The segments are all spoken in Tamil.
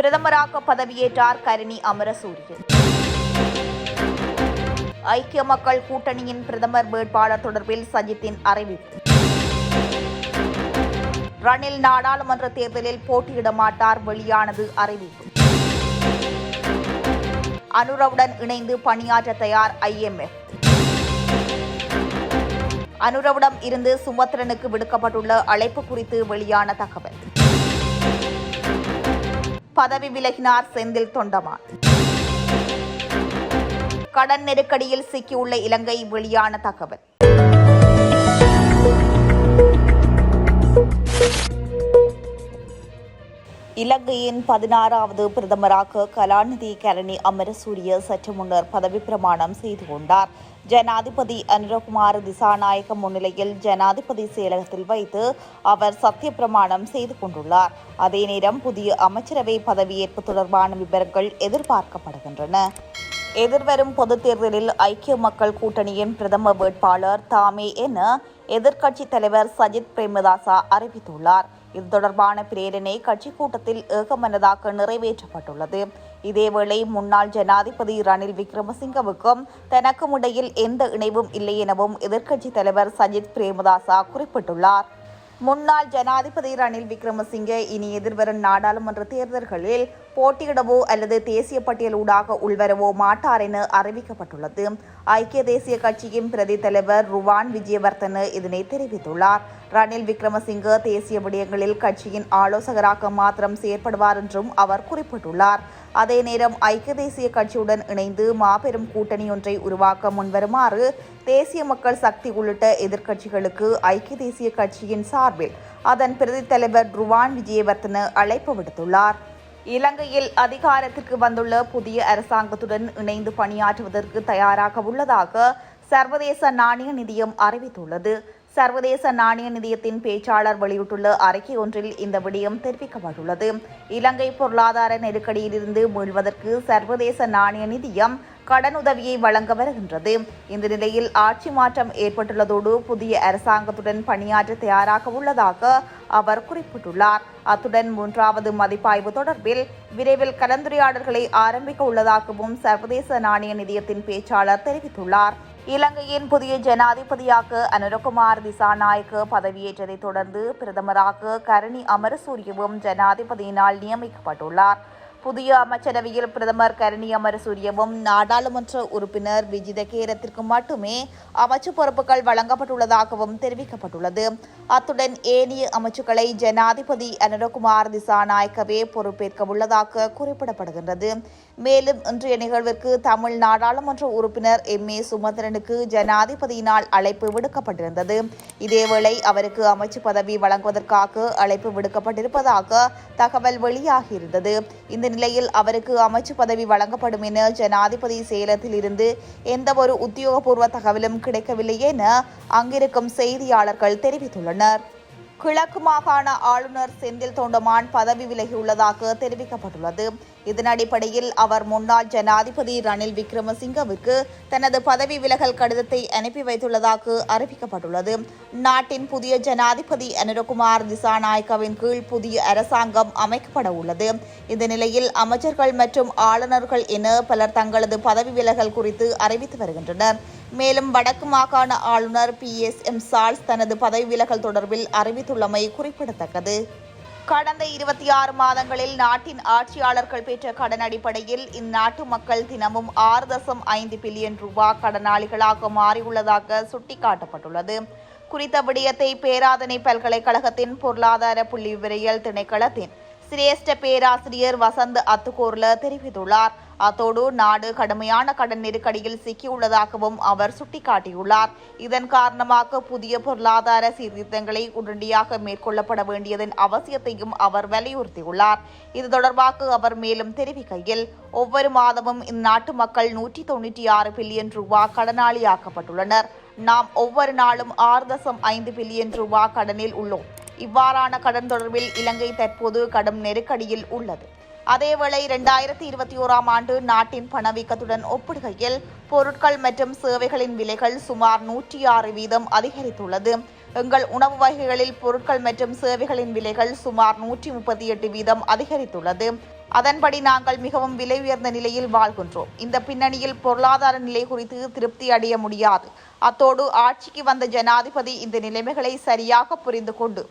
பிரதமராக பதவியேற்றார் கரணி அமரசூரியன். ஐக்கிய மக்கள் கூட்டணியின் பிரதமர் வேட்பாளர் தொடர்பில் சஜித்தின் அறிவிப்பு. ரணில் நாடாளுமன்ற தேர்தலில் போட்டியிட மாட்டார் வெளியானது அறிவிப்பு. அனுரவுடன் இணைந்து பணியாற்ற தயார் ஐஎம்எஃப் அனுரவிடம் இருந்து சுமத்ரனுக்கு விடுக்கப்பட்டுள்ள அழைப்பு குறித்து வெளியான தகவல். பதவி விலகினார் செந்தில் தொண்டமான். கடன் நெருக்கடியில் சிக்கியுள்ள இலங்கை வெளியான தகவல். இலங்கையின் பதினாறாவது பிரதமராக கலாநிதி கரணி அமரசூரிய சற்று முன்னர் பதவி பிரமாணம் செய்து கொண்டார். ஜனாதிபதி அனுரகுமார் திசாநாயகம் முன்னிலையில் ஜனாதிபதி செயலகத்தில் வைத்து அவர் சத்திய பிரமாணம் செய்து கொண்டுள்ளார். அதே நேரம் புதிய அமைச்சரவை பதவியேற்பு தொடர்பான விவரங்கள் எதிர்பார்க்கப்படுகின்றன. எதிர்வரும் பொதுத் தேர்தலில் ஐக்கிய மக்கள் கூட்டணியின் பிரதம வேட்பாளர் தாமே என எதிர்க்கட்சித் தலைவர் சஜித் பிரேமதாசா அறிவித்துள்ளார். இது தொடர்பான பிரேரணை கட்சி கூட்டத்தில் ஏகமனதாக நிறைவேற்றப்பட்டுள்ளது. இதேவேளை முன்னாள் ஜனாதிபதி ரணில் விக்ரமசிங்கவுக்கும் தனக்கும் இடையில் எந்த இணைவும் இல்லை எனவும் எதிர்க்கட்சித் தலைவர் சஜித் பிரேமதாசா குறிப்பிட்டுள்ளார். முன்னாள் ஜனாதிபதி ரணில் விக்ரமசிங்கே இனி எதிர்வரும் நாடாளுமன்ற தேர்தல்களில் போட்டியிடவோ அல்லது தேசிய பட்டியலூடாக உள்வரவோ மாட்டார் என அறிவிக்கப்பட்டுள்ளது. ஐக்கிய தேசிய கட்சியின் பிரதி தலைவர் ருவான் விஜயவர்தன இதனை தெரிவித்துள்ளார். ரணில் விக்ரமசிங்க தேசிய விடயங்களில் கட்சியின் ஆலோசகராக மாத்திரம் செயற்படுவார் என்றும் அவர் குறிப்பிட்டுள்ளார். அதே நேரம் ஐக்கிய தேசிய கட்சியுடன் இணைந்து மாபெரும் கூட்டணி ஒன்றை உருவாக்க முன்வருமாறு தேசிய மக்கள் சக்தி உள்ளிட்ட எதிர்க்கட்சிகளுக்கு ஐக்கிய தேசிய கட்சியின் சார்பில் அதன் பிரதி தலைவர் ருவான் விஜயவர்தன அழைப்பு விடுத்துள்ளார். இலங்கையில் அதிகாரத்திற்கு வந்துள்ள புதிய அரசாங்கத்துடன் இணைந்து பணியாற்றுவதற்கு தயாராக உள்ளதாக சர்வதேச நாணய நிதியம் அறிவித்துள்ளது. சர்வதேச நாணய நிதியத்தின் பேச்சாளர் வெளியிட்டுள்ள அறிக்கை ஒன்றில் இந்த விடயம் தெரிவிக்கப்பட்டுள்ளது. இலங்கை பொருளாதார நெருக்கடியிலிருந்து மீள்வதற்கு சர்வதேச நாணய நிதியம் கடனுதவியை வழங்க வருகின்றது. இந்த நிலையில் ஆட்சி மாற்றம் ஏற்பட்டுள்ளதோடு புதிய அரசாங்கத்துடன் பணியாற்ற தயாராக உள்ளதாக அவர் குறிப்பிட்டுள்ளார். அத்துடன் மூன்றாவது மதிப்பாய்வு தொடர்பில் விரைவில் கலந்துரையாடல்களை ஆரம்பிக்க உள்ளதாகவும் சர்வதேச நாணய நிதியத்தின் பேச்சாளர் தெரிவித்துள்ளார். இலங்கையின் புதிய ஜனாதிபதியாக அனுரகுமார் திசாநாயக்க பதவியேற்றதைத் தொடர்ந்து பிரதமராக கரணி அமரசூரியவும் ஜனாதிபதியினால் நியமிக்கப்பட்டுள்ளார். புதிய அமைச்சரவையில் பிரதமர் கரணி அமரசூரியவும் நாடாளுமன்ற உறுப்பினர் விஜித கேரத்திற்கு மட்டுமே அமைச்சு பொறுப்புகள் வழங்கப்பட்டுள்ளதாகவும் தெரிவிக்கப்பட்டுள்ளது. அத்துடன் ஏனைய அமைச்சுக்களை ஜனாதிபதி அனுரகுமார் திசாநாயக்கவே பொறுப்பேற்க உள்ளதாக குறிப்பிடப்படுகின்றது. மேலும் இன்றைய நிகழ்விற்கு தமிழ் நாடாளுமன்ற உறுப்பினர் எம். ஏ. சுமந்திரனுக்கு ஜனாதிபதியினால் அழைப்பு விடுக்கப்பட்டிருந்தது. இதேவேளை அவருக்கு அமைச்சு பதவி வழங்குவதற்காக அழைப்பு விடுக்கப்பட்டிருப்பதாக தகவல் வெளியாகியிருந்தது. இந்த நிலையில் அவருக்கு அமைச்சு பதவி வழங்கப்படும் என ஜனாதிபதி சேலத்தில் இருந்து எந்தவொரு உத்தியோகபூர்வ தகவலும் கிடைக்கவில்லை என அங்கிருக்கும் செய்தியாளர்கள் தெரிவித்துள்ளனர். கிழக்கு மாகாண ஆளுநர் செந்தில் தொண்டமான் பதவி விலகியுள்ளதாக தெரிவிக்கப்பட்டுள்ளது. இதன் அடிப்படையில் அவர் முன்னாள் ஜனாதிபதி ரணில் விக்ரமசிங்கவிற்கு தனது பதவி விலகல் கடிதத்தை அனுப்பி வைத்துள்ளதாக அறிவிக்கப்பட்டுள்ளது. நாட்டின் புதிய ஜனாதிபதி அனுரகுமார் திசாநாயக்கவின் கீழ் புதிய அரசாங்கம் அமைக்கப்பட உள்ளது. இந்த நிலையில் அமைச்சர்கள் மற்றும் ஆளுநர்கள் என பலர் தங்களது பதவி விலகல் குறித்து அறிவித்து வருகின்றனர். மேலும் வடக்கு மாகாண ஆளுநர் பி. எஸ். எம். சால்ஸ் தனது பதவி விலகல் தொடர்பில் அறிவித்துள்ளமை குறிப்பிடத்தக்கது. கடந்த இருபத்தி ஆறு மாதங்களில் நாட்டின் ஆட்சியாளர்கள் பெற்ற கடன் அடிப்படையில் இந்நாட்டு மக்கள் தினமும் ஆறு தசம் ஐந்து பில்லியன் ரூபாய் கடனாளிகளாக மாறியுள்ளதாக சுட்டிக்காட்டப்பட்டுள்ளது. குறித்த விடயத்தை பேராதனை பல்கலைக்கழகத்தின் பொருளாதார புள்ளி விவரியல் திணைக்களத்தின் சிரேஷ்ட பேராசிரியர் வசந்த் அத்துகோர்ல தெரிவித்துள்ளார். அத்தோடு நாடு கடுமையான கடன் நெருக்கடியில் சிக்கியுள்ளதாகவும் அவர் சுட்டிக்காட்டியுள்ளார். இதன் காரணமாக புதிய பொருளாதார சீர்திருத்தங்களை உடனடியாக மேற்கொள்ளப்பட வேண்டியதன் அவசியத்தையும் அவர் வலியுறுத்தியுள்ளார். இது தொடர்பாக அவர் மேலும் தெரிவிக்கையில் ஒவ்வொரு மாதமும் இந்நாட்டு மக்கள் நூற்றி தொண்ணூற்றி ஆறு பில்லியன் ரூபாய் கடனாளியாக்கப்பட்டுள்ளனர். நாம் ஒவ்வொரு நாளும் ஆறு தசம் ஐந்து பில்லியன் ரூபாய் கடனில் உள்ளோம். இவ்வாறான கடன் தொடர்பில் இலங்கை தற்போது கடும் நெருக்கடியில் உள்ளது. அதேவேளை இரண்டாயிரத்தி இருபத்தி ஓராம் ஆண்டு நாட்டின் பணவீக்கத்துடன் ஒப்பிடுகையில் பொருட்கள் மற்றும் சேவைகளின் விலைகள் சுமார் நூற்றி ஆறு வீதம் அதிகரித்துள்ளது. எங்கள் உணவு வகைகளில் பொருட்கள் மற்றும் சேவைகளின் விலைகள் சுமார் நூற்றி முப்பத்தி எட்டு வீதம் அதிகரித்துள்ளது. அதன்படி நாங்கள் மிகவும் விலை உயர்ந்த நிலையில் வாழ்கின்றோம். இந்த பின்னணியில் பொருளாதார நிலை குறித்து திருப்தி அடைய முடியாது. அத்தோடு ஆட்சிக்கு வந்த ஜனாதிபதி இந்த நிலைமைகளை சரியாக புரிந்து கொண்டு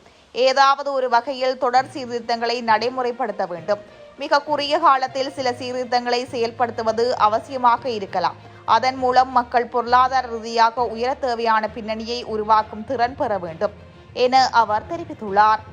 ஏதாவது ஒரு வகையில் தொடர் சீர்திருத்தங்களை நடைமுறைப்படுத்த வேண்டும். மிக குறுகிய காலத்தில் சில சீர்திருத்தங்களை செயல்படுத்துவது அவசியமாக இருக்கலாம். அதன் மூலம் மக்கள் பொருளாதார ரீதியாக உயர தேவையான பின்னணியை உருவாக்கும் திறன் பெற வேண்டும் என அவர் தெரிவித்துள்ளார்.